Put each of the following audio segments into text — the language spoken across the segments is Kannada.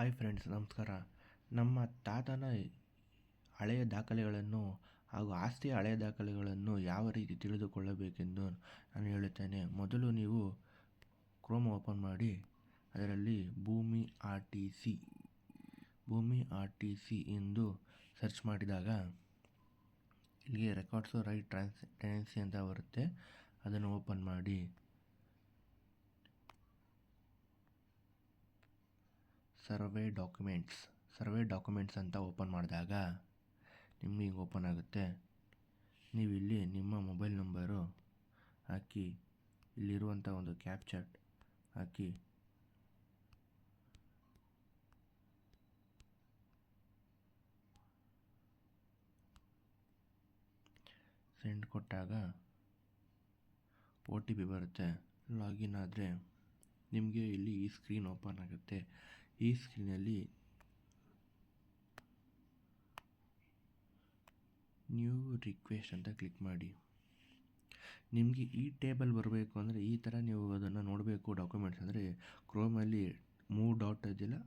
ಹಾಯ್ ಫ್ರೆಂಡ್ಸ್ ನಮಸ್ಕಾರ. ನಮ್ಮ ತಾತನ ಹಳೆಯ ದಾಖಲೆಗಳನ್ನು ಹಾಗೂ ಆಸ್ತಿಯ ಹಳೆಯ ದಾಖಲೆಗಳನ್ನು ಯಾವ ರೀತಿ ತಿಳಿದುಕೊಳ್ಳಬೇಕೆಂದು ನಾನು ಹೇಳುತ್ತೇನೆ. ಮೊದಲು ನೀವು ಕ್ರೋಮ್ ಓಪನ್ ಮಾಡಿ, ಅದರಲ್ಲಿ Bhoomi R T C Bhoomi R T C ಎಂದು ಸರ್ಚ್ ಮಾಡಿದಾಗ ಇಲ್ಲಿಗೆ ರೆಕಾರ್ಡ್ಸು ರೈಟ್ ಟ್ರಾನ್ಸ್ ಟೆನೆನ್ಸಿ ಅಂತ ಬರುತ್ತೆ. ಅದನ್ನು ಓಪನ್ ಮಾಡಿ. ಸರ್ವೆ ಡಾಕ್ಯುಮೆಂಟ್ಸ್, ಸರ್ವೇ ಡಾಕ್ಯುಮೆಂಟ್ಸ್ ಅಂತ ಓಪನ್ ಮಾಡಿದಾಗ ನಿಮಗೆ ಓಪನ್ ಆಗುತ್ತೆ. ನೀವು ಇಲ್ಲಿ ನಿಮ್ಮ ಮೊಬೈಲ್ ನಂಬರು ಹಾಕಿ, ಇಲ್ಲಿರುವಂಥ ಒಂದು ಕ್ಯಾಪ್ಚಟ್ ಹಾಕಿ. ಸೆಂಡ್ ಕೊಟ್ಟಾಗ ಒ ಟಿ ಪಿ ಬರುತ್ತೆ. ಲಾಗಿನ್ ಆದರೆ ನಿಮಗೆ ಇಲ್ಲಿ ಈ ಸ್ಕ್ರೀನ್ ಓಪನ್ ಆಗುತ್ತೆ. ಈ ಸ್ಕ್ರೀನಲ್ಲಿ ನ್ಯೂ ರಿಕ್ವೆಸ್ಟ್ ಅಂತ ಕ್ಲಿಕ್ ಮಾಡಿ. ನಿಮಗೆ ಈ ಟೇಬಲ್ ಬರಬೇಕು ಅಂದರೆ ಈ ಥರ ನೀವು ಅದನ್ನು ನೋಡಬೇಕು ಡಾಕ್ಯುಮೆಂಟ್ಸ್ ಅಂದರೆ ಕ್ರೋಮಲ್ಲಿ ಮೂವ್ ಡಾಟ್ ಇದೆಯಲ್ಲ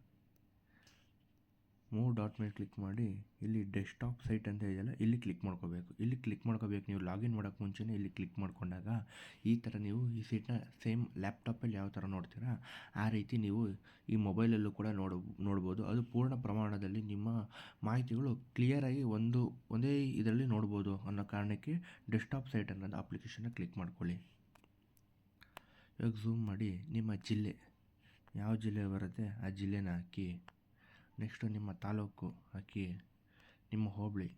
ಮೂವ್ ಡಾಟ್ ಮೇಲೆ ಕ್ಲಿಕ್ ಮಾಡಿ ಇಲ್ಲಿ ಡೆಸ್ಕ್ಟಾಪ್ ಸೈಟ್ ಅಂತ ಇದೆಯಲ್ಲ, ಇಲ್ಲಿ ಕ್ಲಿಕ್ ಮಾಡ್ಕೋಬೇಕು. ಇಲ್ಲಿ ಕ್ಲಿಕ್ ಮಾಡ್ಕೋಬೇಕು, ನೀವು ಲಾಗಿನ್ ಮಾಡೋಕ್ಕೆ ಮುಂಚೆನೇ ಇಲ್ಲಿ ಕ್ಲಿಕ್ ಮಾಡ್ಕೊಂಡಾಗ ಈ ಥರ ನೀವು ಈ ಸೀಟ್ನ ಸೇಮ್ ಲ್ಯಾಪ್ಟಾಪಲ್ಲಿ ಯಾವ ಥರ ನೋಡ್ತೀರಾ, ಆ ರೀತಿ ನೀವು ಈ ಮೊಬೈಲಲ್ಲೂ ಕೂಡ ನೋಡ, ನೋಡ್ಬೋದು. ಅದು ಪೂರ್ಣ ಪ್ರಮಾಣದಲ್ಲಿ ನಿಮ್ಮ ಮಾಹಿತಿಗಳು ಕ್ಲಿಯರಾಗಿ ಒಂದು, ಒಂದೇ ಇದರಲ್ಲಿ ನೋಡ್ಬೋದು ಅನ್ನೋ ಕಾರಣಕ್ಕೆ ಡೆಸ್ಕ್ಟಾಪ್ ಸೈಟ್ ಅನ್ನೋದು ಅಪ್ಲಿಕೇಶನ್ನ ಕ್ಲಿಕ್ ಮಾಡ್ಕೊಳ್ಳಿ. ಇವಾಗ ಝೂಮ್ ಮಾಡಿ ನಿಮ್ಮ ಜಿಲ್ಲೆ, ಯಾವ ಜಿಲ್ಲೆ ಬರುತ್ತೆ ಆ ಜಿಲ್ಲೆನ ಹಾಕಿ. ನೆಕ್ಸ್ಟು ನಿಮ್ಮ ತಾಲೂಕು ಹಾಕಿ ನಿಮ್ಮ ಹೋಬಳಿ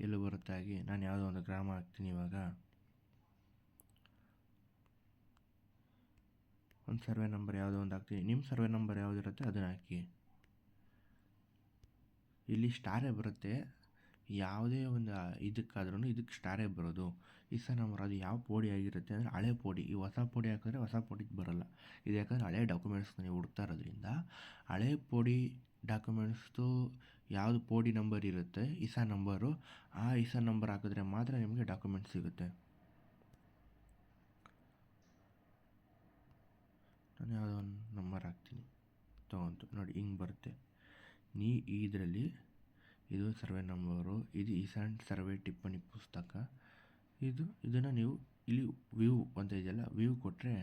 ಎಲ್ಲೂ ಬರುತ್ತೆ ಆಗಿ ನಾನು ಯಾವುದೋ ಒಂದು ಗ್ರಾಮ ಹಾಕ್ತೀನಿ ಇವಾಗ. ಒಂದು ಸರ್ವೆ ನಂಬರ್ ಯಾವುದೋ ಒಂದು ಹಾಕ್ತೀನಿ. ನಿಮ್ಮ ಸರ್ವೆ ನಂಬರ್ ಯಾವುದಿರುತ್ತೆ ಅದನ್ನು ಹಾಕಿ. ಇಲ್ಲಿ ಸ್ಟಾರೇ ಬರುತ್ತೆ. ಯಾವುದೇ ಒಂದು ಇದಕ್ಕಾದ್ರೂ ಇದಕ್ಕೆ ಸ್ಟಾರೇ ಬರೋದು. ಈ ಸಹ ನಂಬರ್ ಅದು ಯಾವ ಪೋಡಿ ಆಗಿರುತ್ತೆ ಅಂದರೆ ಹಳೆ ಪೋಡಿ. ಈ ಹೊಸ ಪೋಡಿ ಹಾಕಿದ್ರೆ ಹೊಸ ಪೋಡಿಗೆ ಬರೋಲ್ಲ. ಇದು ಯಾಕಂದರೆ ಹಳೆ ಡಾಕ್ಯುಮೆಂಟ್ಸ್ ನೀವು ಹುಡ್ತಾ ಇರೋದ್ರಿಂದ ಹಳೆ ಪೋಡಿ ಡಾಕ್ಯುಮೆಂಟ್ಸ್ದು ಯಾವುದು ಪೋಡಿ ನಂಬರ್ ಇರುತ್ತೆ, ಇಸಾ ನಂಬರು ಆ ಇಸಾ ನಂಬರ್ ಹಾಕಿದ್ರೆ ಮಾತ್ರ ನಿಮಗೆ ಡಾಕ್ಯುಮೆಂಟ್ ಸಿಗುತ್ತೆ. ನಾನು ಯಾವುದೋ ಒಂದು ನಂಬರ್ ಹಾಕ್ತೀನಿ. ತೊಗೊಂತು ನೋಡಿ ಹಿಂಗೆ ಬರುತ್ತೆ. ನೀ ಇದರಲ್ಲಿ ಇದು ಸರ್ವೆ ನಂಬರು ಇದು ಇಸಾನ್ ಸರ್ವೆ ಟಿಪ್ಪಣಿ ಪುಸ್ತಕ, ಇದು ಇದನ್ನು ನೀವು ಇಲ್ಲಿ ವ್ಯೂ ಅಂತ ಇದೆಯಲ್ಲ ವ್ಯೂ ಕೊಟ್ಟರೆ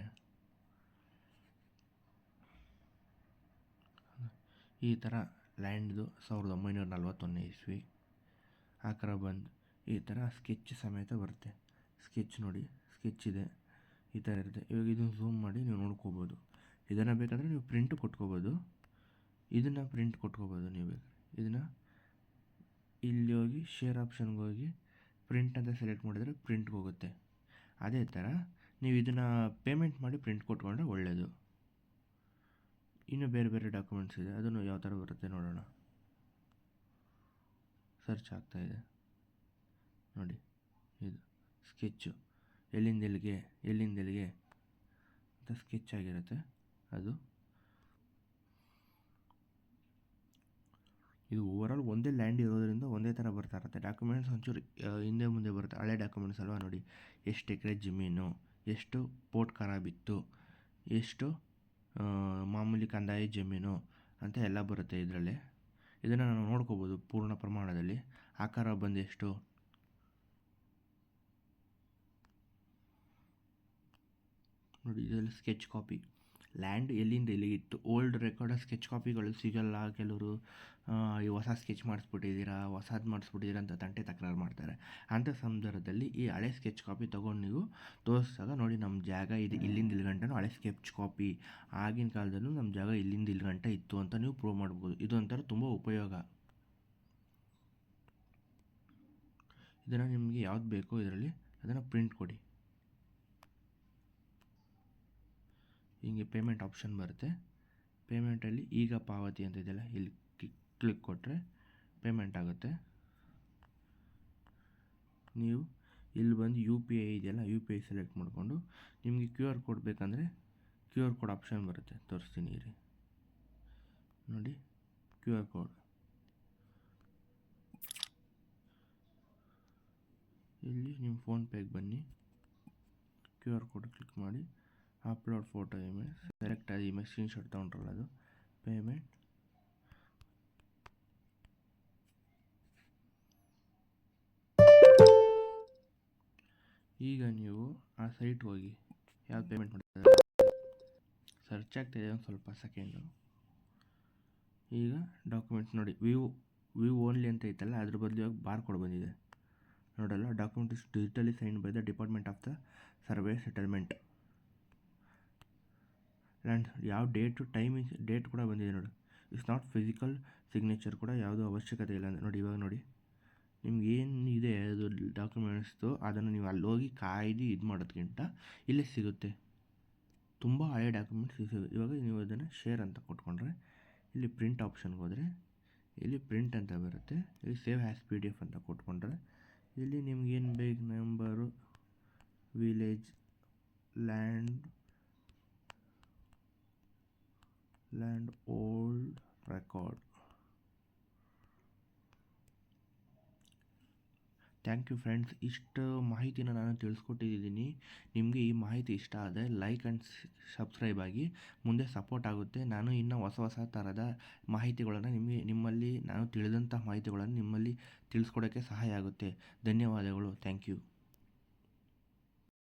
ಈ ಥರ ಲ್ಯಾಂಡ್ದು ಸಾವಿರದ ಒಂಬೈನೂರ ನಲ್ವತ್ತೊಂದನೇ ಇಸ್ವಿ ಆ ಥರ ಬಂದು ಈ ಥರ ಸ್ಕೆಚ್ ಸಮೇತ ಬರುತ್ತೆ. ಸ್ಕೆಚ್ ನೋಡಿ, ಸ್ಕೆಚ್ ಇದೆ, ಈ ಥರ ಇರುತ್ತೆ. ಇವಾಗ ಇದನ್ನು ಝೂಮ್ ಮಾಡಿ ನೀವು ನೋಡ್ಕೋಬೋದು. ಇದನ್ನು ಬೇಕಾದರೆ ನೀವು ಪ್ರಿಂಟ್ ಕೊಟ್ಕೋಬೋದು. ಇದನ್ನು ಪ್ರಿಂಟ್ ಕೊಟ್ಕೋಬೋದು ನೀವು ಇದನ್ನು ಇಲ್ಲಿ ಹೋಗಿ ಶೇರ್ ಆಪ್ಷನ್ಗೆ ಹೋಗಿ ಪ್ರಿಂಟ್ ಅಂತ ಸೆಲೆಕ್ಟ್ ಮಾಡಿದರೆ ಪ್ರಿಂಟ್ಗೆ ಹೋಗುತ್ತೆ. ಅದೇ ಥರ ನೀವು ಇದನ್ನು ಪೇಮೆಂಟ್ ಮಾಡಿ ಪ್ರಿಂಟ್ ಕೊಟ್ಕೊಂಡ್ರೆ ಒಳ್ಳೆಯದು ಇನ್ನೂ ಬೇರೆ ಬೇರೆ ಡಾಕ್ಯುಮೆಂಟ್ಸ್ ಇದೆ. ಅದನ್ನು ಯಾವ ಥರ ಬರುತ್ತೆ ನೋಡೋಣ. ಸರ್ಚ್ ಆಗ್ತಾಯಿದೆ ನೋಡಿ, ಇದು ಸ್ಕೆಚ್ಚು. ಎಲ್ಲಿಂದ ಎಲ್ಲಿಗೆ ಎಲ್ಲಿಂದ ಎಲ್ಲಿಗೆ ಅಂತ ಸ್ಕೆಚ್ ಆಗಿರುತ್ತೆ. ಅದು ಇದು ಓವರಾಲ್ ಒಂದೇ ಲ್ಯಾಂಡ್ ಇರೋದ್ರಿಂದ ಒಂದೇ ಥರ ಬರ್ತಾ ಇರುತ್ತೆ. ಡಾಕ್ಯುಮೆಂಟ್ಸ್ ಒಂಚೂರು ಹಿಂದೆ ಮುಂದೆ ಬರುತ್ತೆ. ಹಳೆ ಡಾಕ್ಯುಮೆಂಟ್ಸ್ ಅಲ್ವಾ ನೋಡಿ. ಎಷ್ಟು ಎಕರೆ ಜಮೀನು, ಎಷ್ಟು ಪೋರ್ಟ್ ಖರಾಬಿತ್ತು ಎಷ್ಟು ಮಾಮೂಲಿ ಕಂದಾಯ ಜಮೀನು ಅಂತ ಎಲ್ಲ ಬರುತ್ತೆ ಇದರಲ್ಲಿ. ಇದನ್ನು ನಾವು ನೋಡ್ಕೋಬೋದು ಪೂರ್ಣ ಪ್ರಮಾಣದಲ್ಲಿ. ಆಕಾರ ಬಂದು ನೋಡಿ, ಇದರಲ್ಲಿ ಸ್ಕೆಚ್ ಕಾಪಿ ಲ್ಯಾಂಡ್ ಎಲ್ಲಿಂದ ಎಲ್ಲಿಗಿತ್ತು? ಓಲ್ಡ್ ರೆಕಾರ್ಡ್ ಸ್ಕೆಚ್ ಕಾಪಿಗಳು ಸಿಗಲ್ಲ ಕೆಲವರು ಈ ಹೊಸ ಸ್ಕೆಚ್ ಮಾಡಿಸ್ಬಿಟ್ಟಿದ್ದೀರಾ ಹೊಸದು ಮಾಡಿಸ್ಬಿಟ್ಟಿದ್ದೀರಾ ಅಂತ ತಂಟೆ ತಕರಾರು ಮಾಡ್ತಾರೆ. ಅಂಥ ಸಂದರ್ಭದಲ್ಲಿ ಈ ಹಳೆ ಸ್ಕೆಚ್ ಕಾಪಿ ತೊಗೊಂಡು ನೀವು ತೋರಿಸಿದಾಗ ನೋಡಿ ನಮ್ಮ ಜಾಗ ಇದು ಇಲ್ಲಿಂದ ಇಲ್ಲಿ ಗಂಟನೂ ಹಳೆ ಸ್ಕೆಚ್ ಕಾಪಿ ಆಗಿನ ಕಾಲದಲ್ಲೂ ನಮ್ಮ ಜಾಗ ಇಲ್ಲಿಂದ ಇಲ್ಲಿ ಗಂಟೆ ಇತ್ತು ಅಂತ ನೀವು ಪ್ರೂವ್ ಮಾಡ್ಬೋದು. ಇದೊಂಥರ ತುಂಬ ಉಪಯೋಗ. ಇದನ್ನು ನಿಮಗೆ ಯಾವ್ದು ಬೇಕೋ ಇದರಲ್ಲಿ ಅದನ್ನು ಪ್ರಿಂಟ್ ಕೊಡಿ. ಹಿಂಗೆ ಪೇಮೆಂಟ್ ಆಪ್ಷನ್ ಬರುತ್ತೆ. ಪೇಮೆಂಟಲ್ಲಿ ಈಗ ಪಾವತಿ ಅಂತ ಇದೆಯಲ್ಲ, ಇಲ್ಲಿ ಕ್ಲಿಕ್ ಕ್ಲಿಕ್ ಕೊಟ್ಟರೆ ಪೇಮೆಂಟ್ ಆಗುತ್ತೆ. ನೀವು ಇಲ್ಲಿ ಬಂದು ಯು ಪಿ ಐ ಇದೆಯಲ್ಲ ಯು ಪಿ ಐ ಸೆಲೆಕ್ಟ್ ಮಾಡಿಕೊಂಡು ನಿಮಗೆ ಕ್ಯೂ ಆರ್ ಕೋಡ್ ಬೇಕಂದರೆ ಕ್ಯೂ ಆರ್ ಕೋಡ್ ಆಪ್ಷನ್ ಬರುತ್ತೆ. ತೋರಿಸ್ತೀನಿ ರೀ ನೋಡಿ ಕ್ಯೂ ಆರ್ ಕೋಡ್ ಇಲ್ಲಿ ನಿಮ್ಮ ಫೋನ್ಪೇಗೆ ಬನ್ನಿ. ಕ್ಯೂ ಆರ್ ಕೋಡ್ ಕ್ಲಿಕ್ ಮಾಡಿ. ಅಪ್ಲೋಡ್ ಫೋಟೋ ಇಮೇಜ್ ಡೈರೆಕ್ಟಾಗಿ ಆದ ಇಮೇಜ್ ಸ್ಕ್ರೀನ್ಶಾಟ್ ತೊಗೊಂಡ್ರಲ್ಲ ಅದು ಪೇಮೆಂಟ್ ಈಗ ನೀವು ಆ ಸೈಟ್ ಹೋಗಿ ಯಾವ್ದು ಪೇಮೆಂಟ್ ಮಾಡ್ತಾರೆ ಸರ್ಚ್ ಆಗ್ತಿದೆ ಒಂದು ಸ್ವಲ್ಪ ಸೆಕೆಂಡು ಈಗ ಡಾಕ್ಯುಮೆಂಟ್ಸ್ ನೋಡಿ ವ್ಯೂ ವ್ಯೂ ಓನ್ಲಿ ಅಂತ ಐತಲ್ಲ, ಅದ್ರ ಬದಲು ಇವಾಗ ಬಾರ್ ಕೊಡ್ ಬಂದಿದೆ. ನೋಡಲ್ಲ document is digitally sign by the department of the survey settlement and ಯಾವ ಡೇಟು ಟೈಮಿಂಗ್ ಡೇಟ್ ಕೂಡ ಬಂದಿದೆ ನೋಡಿ. ಇಟ್ಸ್ ನಾಟ್ ಫಿಸಿಕಲ್ ಸಿಗ್ನೇಚರ್ ಕೂಡ ಯಾವುದೂ ಅವಶ್ಯಕತೆ ಇಲ್ಲ ನೋಡಿ, ಇವಾಗ ನೋಡಿ. ನಿಮ್ಗೆ ಏನು ಇದೆ ಅದು ಡಾಕ್ಯುಮೆಂಟ್ಸ್ದು ಅದನ್ನು ನೀವು ಅಲ್ಲಿ ಹೋಗಿ ಕಾಯ್ದು ಇದು ಮಾಡೋದಕ್ಕಿಂತ ಇಲ್ಲೇ ಸಿಗುತ್ತೆ. ತುಂಬ ಹಳೆ ಡಾಕ್ಯುಮೆಂಟ್ಸ್ ಇವಾಗ ನೀವು ಅದನ್ನು ಶೇರ್ ಅಂತ ಕೊಟ್ಕೊಂಡ್ರೆ, ಇಲ್ಲಿ ಪ್ರಿಂಟ್ ಆಪ್ಷನ್ಗೆ ಹೋದರೆ, ಇಲ್ಲಿ ಪ್ರಿಂಟ್ ಅಂತ ಬರುತ್ತೆ. ಇಲ್ಲಿ save as P D F ಅಂತ ಕೊಟ್ಕೊಂಡ್ರೆ, ಇಲ್ಲಿ ನಿಮ್ಗೇನು ಬೇಕು? Number village land land old record thank you friends ಇಷ್ಟು ಮಾಹಿತಿನ ನಾನು ತಿಳಿಸ್ಕೊಟ್ಟಿದ್ದೀನಿ. ನಿಮಗೆ ಈ ಮಾಹಿತಿ ಇಷ್ಟ ಆದರೆ ಲೈಕ್ ಆ್ಯಂಡ್ ಸಬ್ಸ್ಕ್ರೈಬ್ ಆಗಿ ಮುಂದೆ ಸಪೋರ್ಟ್ ಆಗುತ್ತೆ. ನಾನು ಇನ್ನೂ ಹೊಸ ಹೊಸ ಥರದ ಮಾಹಿತಿಗಳನ್ನು ನಿಮಗೆ, ನಿಮ್ಮಲ್ಲಿ ನಾನು ತಿಳಿದಂಥ ಮಾಹಿತಿಗಳನ್ನು ನಿಮ್ಮಲ್ಲಿ ತಿಳಿಸ್ಕೊಡೋಕ್ಕೆ ಸಹಾಯ ಆಗುತ್ತೆ. ಧನ್ಯವಾದಗಳು. Thank you